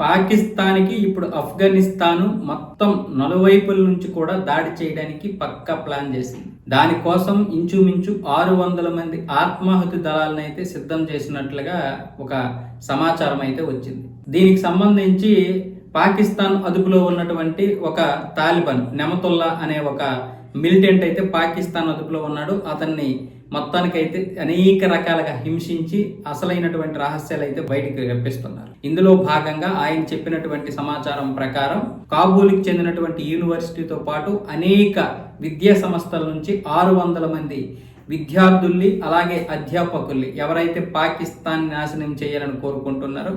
పాకిస్తాన్కి ఇప్పుడు ఆఫ్ఘనిస్తాన్ మొత్తం నలువైపుల నుంచి కూడా దాడి చేయడానికి పక్కా ప్లాన్ చేసింది. దానికోసం ఇంచుమించు ఆరు వందల మంది ఆత్మాహుతి దళాలను అయితే సిద్ధం చేసినట్లుగా ఒక సమాచారం అయితే వచ్చింది. దీనికి సంబంధించి పాకిస్తాన్ అదుపులో ఉన్నటువంటి ఒక తాలిబాన్ నెమతుల్లా అనే ఒక మిలిటెంట్ అయితే పాకిస్తాన్ అదుపులో ఉన్నాడు. అతన్ని మొత్తానికైతే అనేక రకాలుగా హింసించి అసలైనటువంటి రహస్యాలు అయితే బయటకు రప్పిస్తున్నారు. ఇందులో భాగంగా ఆయన చెప్పినటువంటి సమాచారం ప్రకారం కాబూల్కి చెందినటువంటి యూనివర్సిటీతో పాటు అనేక విద్యా సంస్థల నుంచి ఆరు వందల మంది విద్యార్థుల్ని అలాగే అధ్యాపకుల్ని ఎవరైతే పాకిస్తాన్ నాశనం చేయాలని కోరుకుంటున్నారో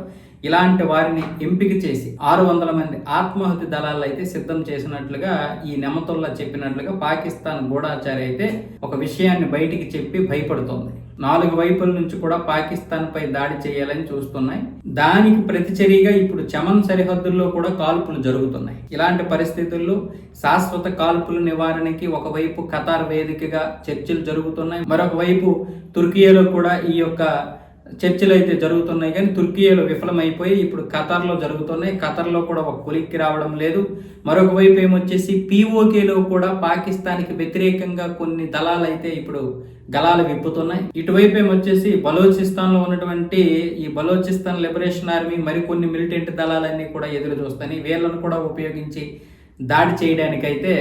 ఇలాంటి వారిని ఎంపిక చేసి ఆరు వందల మంది ఆత్మాహుతి దళాలు అయితే సిద్ధం చేసినట్లుగా ఈ నెమతుల్లా చెప్పినట్లుగా పాకిస్తాన్ గూఢాచారి అయితే ఒక విషయాన్ని బయటికి చెప్పి భయపడుతోంది. నాలుగు వైపుల నుంచి కూడా పాకిస్తాన్ పై దాడి చేయాలని చూస్తున్నాయి. దానికి ప్రతిచర్యగా ఇప్పుడు చమన్ సరిహద్దుల్లో కూడా కాల్పులు జరుగుతున్నాయి. ఇలాంటి పరిస్థితుల్లో శాశ్వత కాల్పుల నివారణకి ఒకవైపు ఖతార్ వేదికగా చర్చలు జరుగుతున్నాయి. మరొకవైపు తుర్కియాలో కూడా ఈ యొక్క చర్చలు అయితే జరుగుతున్నాయి కానీ తుర్కియాలో విఫలమైపోయి ఇప్పుడు ఖతర్లో జరుగుతున్నాయి. ఖతార్లో కూడా ఒక కొలిక్కి రావడం లేదు. మరొక వైపు ఏమొచ్చేసి పీఓకేలో కూడా పాకిస్తాన్కి వ్యతిరేకంగా కొన్ని దళాలు అయితే ఇప్పుడు గలాలు విప్పుతున్నాయి. ఇటువైపు ఏమొచ్చేసి బలోచిస్తాన్లో ఉన్నటువంటి ఈ బలోచిస్తాన్ లిబరేషన్ ఆర్మీ మరికొన్ని మిలిటెంట్ దళాలన్నీ కూడా ఎదురు చూస్తాయి వీళ్ళను కూడా ఉపయోగించి దాడి చేయడానికైతే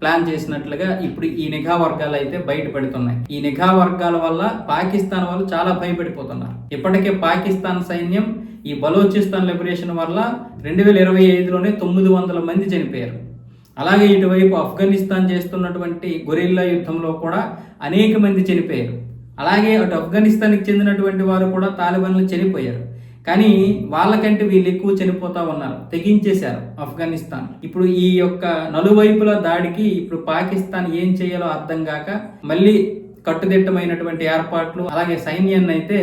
ప్లాన్ చేసినట్లుగా ఇప్పుడు ఈ నిఘా వర్గాలు అయితే బయటపడుతున్నాయి ఈ నిఘా వర్గాల వల్ల పాకిస్తాన్ వాళ్ళు చాలా భయపడిపోతున్నారు. ఇప్పటికే పాకిస్తాన్ సైన్యం ఈ బలోచిస్తాన్ లిబరేషన్ వల్ల రెండు వేల ఇరవై ఐదులోనే తొమ్మిది వందల మంది చనిపోయారు. అలాగే ఇటువైపు ఆఫ్ఘనిస్తాన్ చేస్తున్నటువంటి గొరిల్లా యుద్ధంలో కూడా అనేక మంది చనిపోయారు. అలాగే అటు ఆఫ్ఘనిస్తాన్కి చెందినటువంటి వారు కూడా తాలిబాన్లు చనిపోయారు. కానీ వాళ్ళకంటే వీళ్ళు ఎక్కువ చనిపోతూ ఉన్నారు. తెగించేశారు ఆఫ్ఘనిస్తాన్. ఇప్పుడు ఈ యొక్క నలువైపుల దాడికి ఇప్పుడు పాకిస్తాన్ ఏం చేయాలో అర్థం కాక మళ్ళీ కట్టుదిట్టమైనటువంటి ఏర్పాట్లు అలాగే సైన్యాన్ని అయితే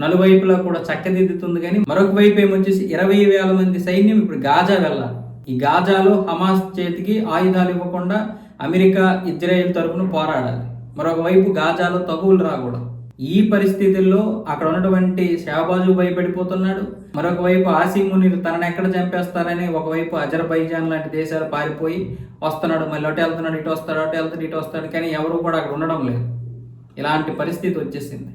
నలువైపులా కూడా చక్కదిద్దుతుంది కానీ మరొక వైపు ఏమొచ్చేసి ఇరవై వేల మంది సైన్యం ఇప్పుడు గాజా వెళ్ళాలి. ఈ గాజాలో హమాస్ చేతికి ఆయుధాలు ఇవ్వకుండా అమెరికా ఇజ్రాయెల్ తరపున పోరాడాలి. మరొక వైపు గాజాలో తగువులు రాకూడదు. ఈ పరిస్థితుల్లో అక్కడ ఉన్నటువంటి షాబాజు భయపడిపోతున్నాడు. మరొక వైపు ఆసిముని తనని ఎక్కడ చంపేస్తారని ఒకవైపు అజర్బైజాన్ లాంటి దేశాలు పారిపోయి వస్తున్నాడు. మళ్ళీ ఒకటి వెళ్తున్నాడు ఇటు వస్తాడు అటు వెళ్తాడు ఇటు వస్తాడు కానీ ఎవరు కూడా అక్కడ ఉండడం లేదు. ఇలాంటి పరిస్థితి వచ్చేసింది.